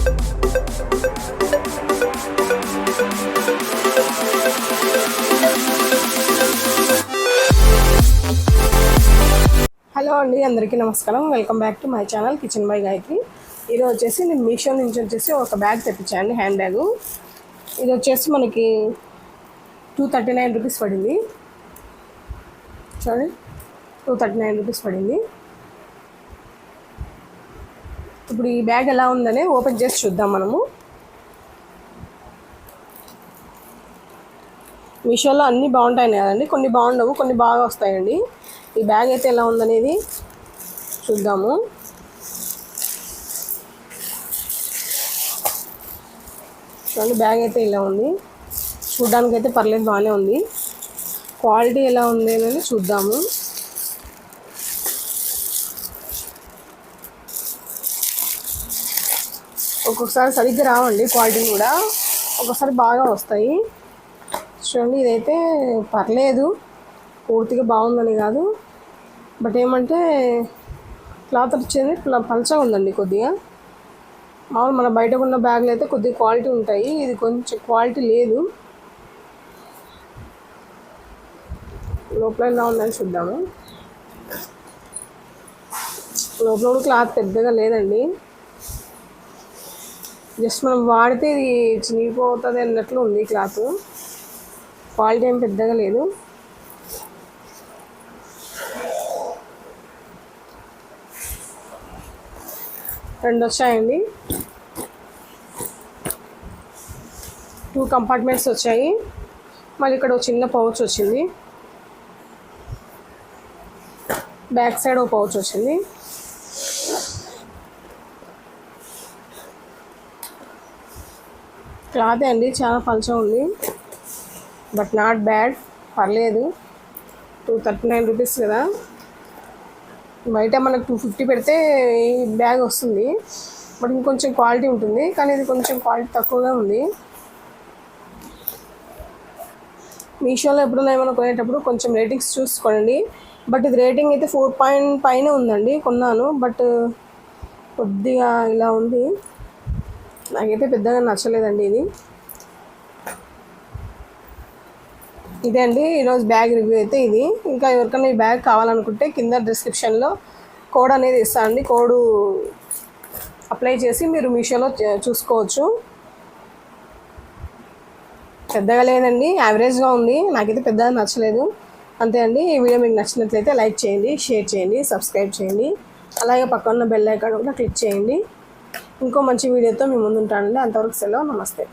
Hello అండి అందరికీ నమస్కారం. Welcome back to my channel kitchen by Gayatri. ఇది వచ్చేసి నేను మీషో నుంచి వచ్చేసి ఒక బ్యాగ్ తెప్పించాను హ్యాండ్ బ్యాగ్. ఇది వచ్చేసి మనకి టూ థర్టీ నైన్ రూపీస్ పడింది. చూడండి టూ థర్టీ నైన్ రూపీస్ పడింది. ఇప్పుడు ఈ బ్యాగ్ ఎలా ఉందని ఓపెన్ చేసి చూద్దాం మనము. మీషోలో అన్నీ బాగుంటాయి కదండి. కొన్ని బాగుండవు కొన్ని బాగా వస్తాయండి. ఈ బ్యాగ్ అయితే ఎలా ఉందనేది చూద్దాము. చూడండి బ్యాగ్ అయితే ఇలా ఉంది. చూడ్డానికైతే అయితే పర్లేదు బాగానే ఉంది. క్వాలిటీ ఎలా ఉంది అనేది చూద్దాము. ఒక్కొక్కసారి సరిగ్గా రావండి క్వాలిటీ కూడా. ఒక్కొక్కసారి బాగా వస్తాయి. చూడండి ఇదైతే పర్లేదు. పూర్తిగా బాగుందని కాదు. బట్ ఏమంటే క్లాత్ వచ్చేది పలచగా ఉందండి కొద్దిగా. మామూలు మన బయట ఉన్న బ్యాగులు అయితే కొద్దిగా క్వాలిటీ ఉంటాయి. ఇది కొంచెం క్వాలిటీ లేదు. లోపల ఎలా ఉందని చూద్దాము. లోపల కూడా క్లాత్ పెద్దగా లేదండి. జస్ట్ మనం వాడితే ఇది చినిగిపోతుంది అన్నట్లు ఉంది క్లాత్. క్వాలిటీ ఏం పెద్దగా లేదు. రెండు వచ్చాయండి. టూ కంపార్ట్మెంట్స్ వచ్చాయి. మళ్ళీ ఇక్కడ ఒక చిన్న పౌచ్ వచ్చింది. బ్యాక్ సైడ్ ఒక పౌచ్ వచ్చింది. క్లాత్ అండి చాలా పలుచగా ఉంది. బట్ నాట్ బ్యాడ్ పర్లేదు. టూ థర్టీ నైన్ రూపీస్ కదా. బయట మనకు టూ ఫిఫ్టీ పెడితే ఈ బ్యాగ్ వస్తుంది. బట్ ఇంకొంచెం క్వాలిటీ ఉంటుంది కానీ ఇది కొంచెం క్వాలిటీ తక్కువగా ఉంది. మీషోలో ఎప్పుడైనా ఏమైనా కొనేటప్పుడు కొంచెం రేటింగ్స్ చూసుకోండి. బట్ ఇది రేటింగ్ అయితే ఫోర్ పాయింట్ పైన ఉందండి కొన్నాను. బట్ కొద్దిగా ఇలా ఉంది. నాకైతే పెద్దగా నచ్చలేదండి ఇది. ఇదే అండి ఈరోజు బ్యాగ్ రివ్యూ అయితే ఇది. ఇంకా ఎవరికైనా ఈ బ్యాగ్ కావాలనుకుంటే కింద డిస్క్రిప్షన్లో కోడ్ అనేది ఇస్తానండి కోడ్ అప్లై చేసి మీరు మీషోలో చూసుకోవచ్చు. పెద్దగా లేదండి యావరేజ్గా ఉంది. నాకైతే పెద్దగా నచ్చలేదు. అంతే అండి ఈ వీడియో మీకు నచ్చినట్లయితే లైక్ చేయండి షేర్ చేయండి సబ్స్క్రైబ్ చేయండి. అలాగే పక్కన బెల్ ఐకాన్ కూడా క్లిక్ చేయండి. ఇంకో మంచి వీడియోతో మీ ముందు ఉంటానండి అంతవరకు సెలవు. నమస్తే.